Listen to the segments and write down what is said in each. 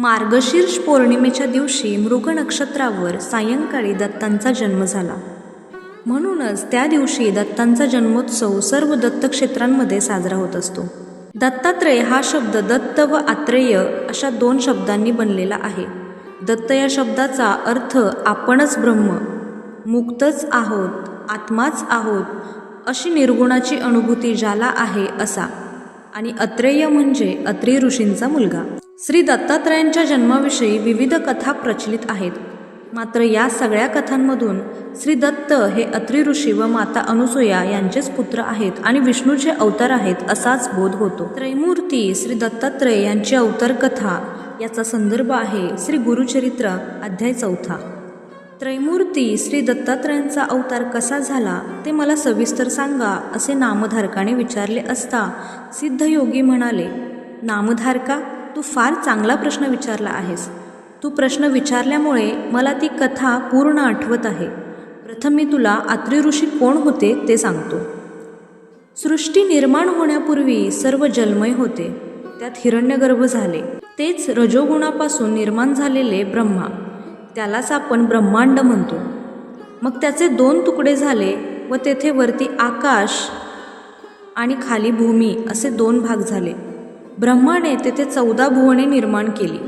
मार्गशीर्ष पौर्णिमेच्या दिवशी मृग नक्षत्रावर सायंकाळी दत्तांचा जन्म झाला. म्हणूनच त्या दिवशी दत्तांचा जन्मोत्सव सर्व दत्तक्षेत्रांमध्ये साजरा होत असतो. दत्तात्रेय हा शब्द दत्त व आत्रेय अशा दोन शब्दांनी बनलेला आहे. दत्त या शब्दाचा अर्थ आपणच ब्रह्म मुक्तच आहोत आत्माच आहोत अशी निर्गुणाची अनुभूती ज्याला आहे असा. आणि अत्रेय म्हणजे अत्री ऋषींचा मुलगा. श्री दत्तात्रयांच्या जन्माविषयी विविध कथा प्रचलित आहेत. मात्र या सगळ्या कथांमधून श्री दत्त हे अत्री ऋषी व माता अनुसूया यांचेच पुत्र आहेत आणि विष्णूचे अवतार आहेत असाच बोध होतो. त्रैमूर्ती श्री दत्तात्रय यांची अवतार कथा याचा संदर्भ आहे श्री गुरुचरित्र अध्याय चौथा. त्रैमूर्ती श्री दत्तात्रयांचा अवतार कसा झाला ते मला सविस्तर सांगा असे नामधारकाने विचारले असता सिद्धयोगी म्हणाले नामधारका तू फार चांगला प्रश्न विचारला आहेस. तू प्रश्न विचारल्यामुळे मला ती कथा पूर्ण आठवत आहे. प्रथम मी तुला आत्री ऋषी कोण होते ते सांगतो. सृष्टी निर्माण होण्यापूर्वी सर्व जलमय होते. त्यात हिरण्यगर्भ झाले. तेच रजोगुणापासून निर्माण झालेले ब्रह्मा. त्यालाच आपण ब्रह्मांड म्हणतो. मग त्याचे दोन तुकडे झाले व तेथे वरती आकाश आणि खाली भूमी असे दोन भाग झाले. ब्रह्माने तेथे चौदा भुवने निर्माण केली.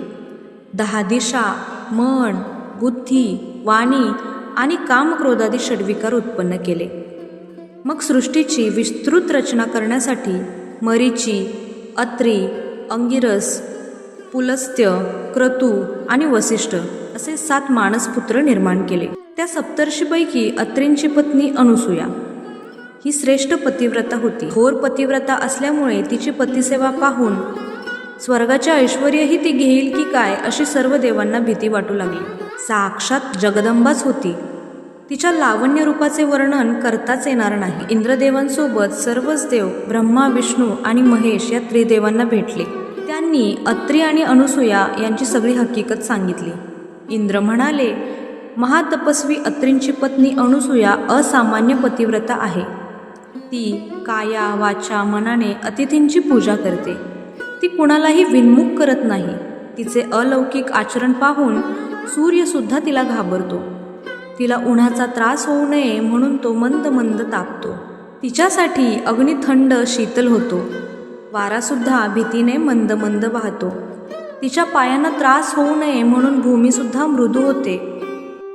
दहा दिशा मन बुद्धी वाणी आणि कामक्रोधादी षड्विकार उत्पन्न केले. मग सृष्टीची विस्तृत रचना करण्यासाठी मरीची अत्री अंगिरस पुलस्त्य क्रतू आणि वसिष्ठ असे सात मानसपुत्र निर्माण केले. त्या सप्तर्षीपैकी अत्रींची पत्नी अनुसूया. ही श्रेष्ठ पतिव्रता होती. थोर पतिव्रता असल्यामुळे तिची पतिसेवा पाहून स्वर्गाचे ऐश्वर्यही ती घेईल की काय अशी सर्व देवांना भीती वाटू लागली. साक्षात जगदंबाच होती. तिच्या लावण्य रूपाचे वर्णन करताच येणार नाही. इंद्रदेवांसोबत सर्वच देव ब्रह्मा विष्णू आणि महेश या त्रिदेवांना भेटले. त्यांनी अत्री आणि अनुसूया यांची सगळी हकीकत सांगितली. इंद्र म्हणाले महातपस्वी अत्रींची पत्नी अनुसूया असामान्य पतिव्रता आहे. ती काया वाचा मनाने अतिथींची पूजा करते. ती कुणालाही विनमुख करत नाही. तिचे अलौकिक आचरण पाहून सूर्यसुद्धा तिला घाबरतो. तिला उन्हाचा त्रास होऊ नये म्हणून तो मंद मंद तापतो. तिच्यासाठी अग्नी थंड शीतल होतो. वारासुद्धा भीतीने मंद मंद वाहतो. तिच्या पायांना त्रास होऊ नये म्हणून भूमीसुद्धा मृदू होते.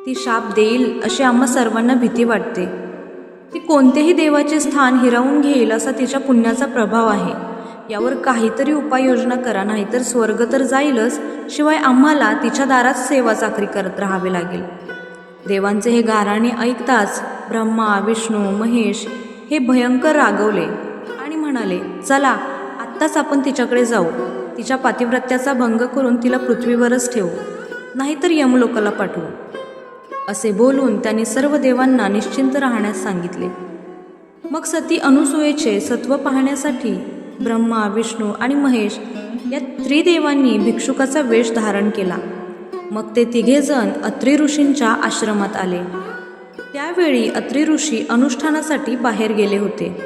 ती शाप देईल अशी आम्हा सर्वांना भीती वाटते. ती कोणतेही देवाचे स्थान हिरावून घेईल असा तिच्या पुण्याचा प्रभाव आहे. यावर काहीतरी उपाययोजना करा नाहीतर स्वर्ग तर जाईलच शिवाय आम्हाला तिच्या दारात सेवा चाकरी करत राहावे लागेल. देवांचे हे गाराणे ऐकताच ब्रह्मा विष्णू महेश हे भयंकर रागवले आणि म्हणाले चला आत्ताच आपण तिच्याकडे जाऊ. तिच्या पातिव्रत्याचा भंग करून तिला पृथ्वीवरच ठेवू. नाहीतर यमलोकाला पाठवू. असे बोलून त्यांनी सर्व देवांना निश्चिंत राहण्यास सांगितले. मग सती अनुसूयेचे सत्व पाहण्यासाठी ब्रह्मा विष्णू आणि महेश या त्रिदेवांनी भिक्षुकाचा वेश धारण केला. मग ते तिघेजण अत्री ऋषींच्या आश्रमात आले. त्यावेळी अत्री ऋषी अनुष्ठानासाठी बाहेर गेले होते.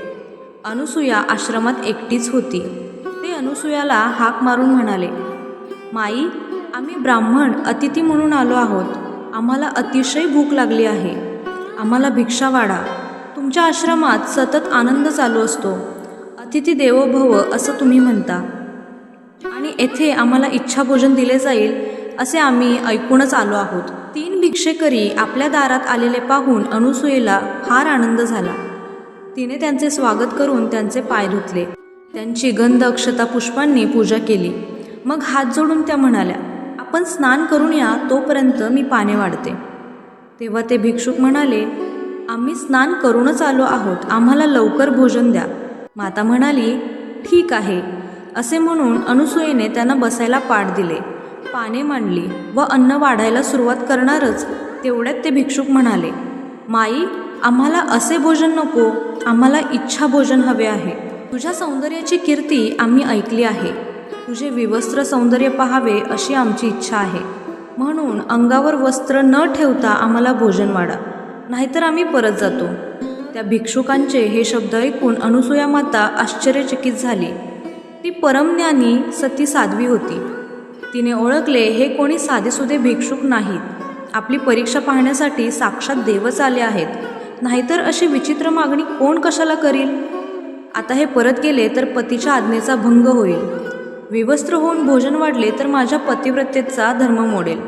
अनुसूया आश्रमात एकटीच होती. ते अनुसूयाला हाक मारून म्हणाले माई आम्ही ब्राह्मण अतिथी म्हणून आलो आहोत. आम्हाला अतिशय भूक लागली आहे. आम्हाला भिक्षा वाढा. तुमच्या आश्रमात सतत आनंद चालू असतो. अतिथी देवो भव असं तुम्ही म्हणता. आणि येथे आम्हाला इच्छाभोजन दिले जाईल असे आम्ही ऐकूनच आलो आहोत. तीन भिक्षेकरी आपल्या दारात आलेले पाहून अनुसूयेला फार आनंद झाला. तिने त्यांचे स्वागत करून त्यांचे पाय धुतले. त्यांची गंध अक्षता पुष्पांनी पूजा केली. मग हात जोडून त्या म्हणाल्या आपण स्नान करून या तोपर्यंत मी पाने वाढते. तेव्हा ते भिक्षुक म्हणाले आम्ही स्नान करूनच आलो आहोत. आम्हाला लवकर भोजन द्या. माता म्हणाली ठीक आहे. असे म्हणून अनुसूयेने त्यांना बसायला पाठ दिले. पाने मांडली व अन्न वाढायला सुरुवात करणारच तेवढ्यात ते भिक्षुक म्हणाले माई आम्हाला असे भोजन नको. आम्हाला इच्छा भोजन हवे आहे. तुझ्या सौंदर्याची कीर्ती आम्ही ऐकली आहे. तुझे विवस्त्र सौंदर्य पहावे अशी आमची इच्छा आहे. म्हणून अंगावर वस्त्र न ठेवता आम्हाला भोजन वाढा. नाहीतर आम्ही परत जातो. त्या भिक्षुकांचे हे शब्द ऐकून अनुसूया माता आश्चर्यचकित झाली. ती परमज्ञानी सती साध्वी होती. तिने ओळखले हे कोणी साधेसुधे भिक्षुक नाहीत. आपली परीक्षा पाहण्यासाठी साक्षात देवच आले आहेत. नाहीतर अशी विचित्र मागणी कोण कशाला करील? आता हे परत गेले तर पतीच्या आज्ञेचा भंग होईल. विवस्त्र होऊन भोजन वाढले तर माझ्या पतिव्रतेचा धर्म मोडेल.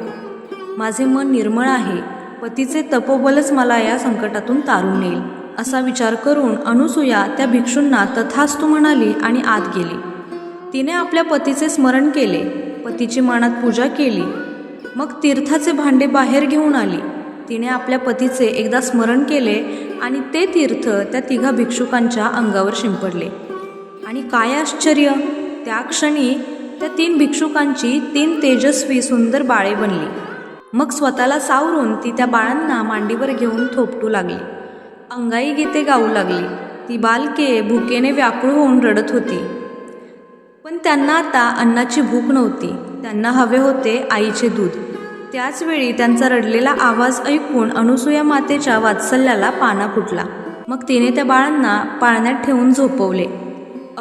माझे मन निर्मळ आहे. पतीचे तपोबलच मला या संकटातून तारून नेईल. असा विचार करून अनुसूया त्या भिक्षूंना तथास्तु म्हणाली आणि आत गेली. तिने आपल्या पतीचे स्मरण केले. पतीची मनात पूजा केली. मग तीर्थाचे भांडे बाहेर घेऊन आली. तिने आपल्या पतीचे एकदा स्मरण केले आणि ते तीर्थ त्या तिघा भिक्षुकांच्या अंगावर शिंपडले. आणि काय आश्चर्य! त्या क्षणी त्या तीन भिक्षुकांची तीन तेजस्वी सुंदर बाळे बनली. मग स्वतःला सावरून ती त्या बाळांना मांडीवर घेऊन थोपटू लागली. अंगाई गीते गाऊ लागली. ती बालके भुकेने व्याकुळ होऊन रडत होती. पण त्यांना आता अन्नाची भूक नव्हती. त्यांना हवे होते आईचे दूध. त्याचवेळी त्यांचा रडलेला आवाज ऐकून अनुसूया मातेच्या वात्सल्याला पाना फुटला. मग तिने त्या बाळांना पाळण्यात ठेवून झोपवले.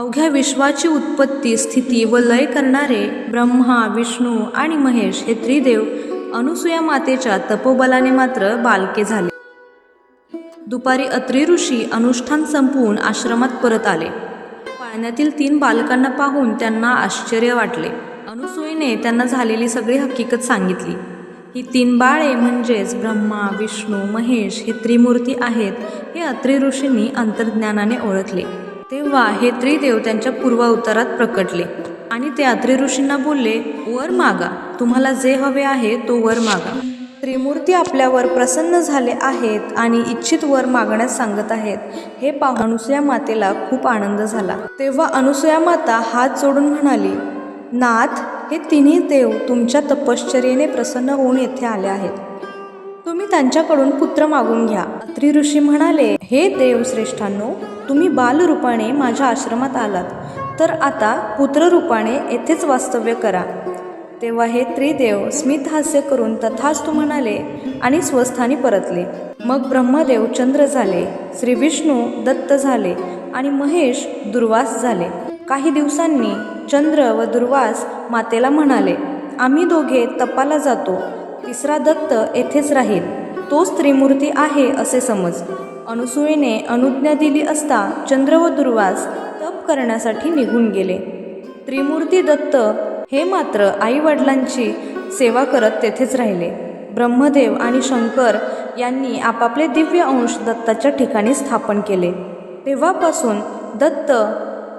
अवघ्या विश्वाची उत्पत्ती स्थिती व लय करणारे ब्रह्मा विष्णू आणि महेश हे त्रिदेव अनुसूया मातेच्या तपोबलाने मात्र बालके झाले. दुपारी अत्री ऋषी अनुष्ठान संपवून आश्रमात परत आले. पाळण्यातील तीन बालकांना पाहून त्यांना आश्चर्य वाटले. अनुसुईने त्यांना झालेली सगळी हकीकत सांगितली. ही तीन बाळे म्हणजेच ब्रह्मा विष्णू महेश हे त्रिमूर्ती आहेत हे अत्री ऋषींनी अंतर्ज्ञानाने ओळखले. तेव्हा हे त्रिदेव त्यांच्या पूर्वावतारात प्रकटले. आणि ते अत्रि ऋषींना बोलले वर मागा. तुम्हाला जे हवे आहे तो वर मागा. त्रिमूर्ती आपल्यावर प्रसन्न झाले आहेत आणि इच्छित वर मागण्यास सांगत आहेत. हे पाहून अनुसूया मातेला खूप आनंद झाला. तेव्हा अनुसूया माता हात जोडून म्हणाली नाथ हे तिन्ही देव तुमच्या तपश्चर्येने प्रसन्न होऊन येथे आले आहेत. तुम्ही त्यांच्याकडून पुत्र मागून घ्या. अत्रि ऋषी म्हणाले हे देव श्रेष्ठांनो तुम्ही बालरूपाने माझ्या आश्रमात आलात. तर आता पुत्ररूपाने येथेच वास्तव्य करा. तेव्हा हे त्रिदेव स्मितहास्य करून तथास्तु म्हणाले आणि स्वस्थानी परतले. मग ब्रह्मदेव चंद्र झाले श्री विष्णू दत्त झाले आणि महेश दुर्वास झाले. काही दिवसांनी चंद्र व दुर्वास मातेला म्हणाले आम्ही दोघे तपाला जातो. तिसरा दत्त येथेच राहील. तोच त्रिमूर्ती आहे असे समज. अनुसूयेने अनुज्ञा दिली असता चंद्र व दुर्वास तप करण्यासाठी निघून गेले. त्रिमूर्ती दत्त हे मात्र आईवडिलांची सेवा करत तेथेच राहिले. ब्रह्मदेव आणि शंकर यांनी आपापले दिव्य अंश दत्ताच्या ठिकाणी स्थापन केले. तेव्हापासून दत्त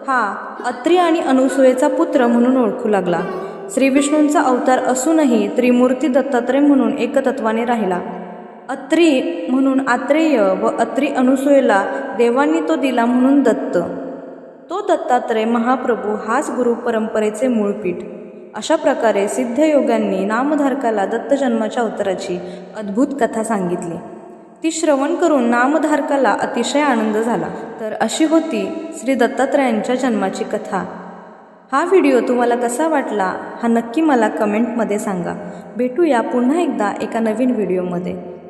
हा अत्री आणि अनुसूयेचा पुत्र म्हणून ओळखू लागला. श्रीविष्णूंचा अवतार असूनही त्रिमूर्ती दत्तात्रय म्हणून एकतत्वाने राहिला. अत्री म्हणून आत्रेय व अत्री अनुसूयेला देवांनी तो दिला म्हणून दत्त. तो दत्तात्रय महाप्रभू हाच गुरु परंपरेचे मूळपीठ अशा प्रकारे सिद्धयोग्यांनी नामधारकाला दत्त जन्माच्या अवताराची अद्भुत कथा सांगितली. ती श्रवण करून नामधारकाला अतिशय आनंद झाला. तर अशी होती श्री दत्तात्रयांच्या जन्माची कथा. हा व्हिडिओ तुम्हाला कसा वाटला हा नक्की मला कमेंटमध्ये सांगा. भेटूया पुन्हा एकदा एका नवीन व्हिडिओमध्ये.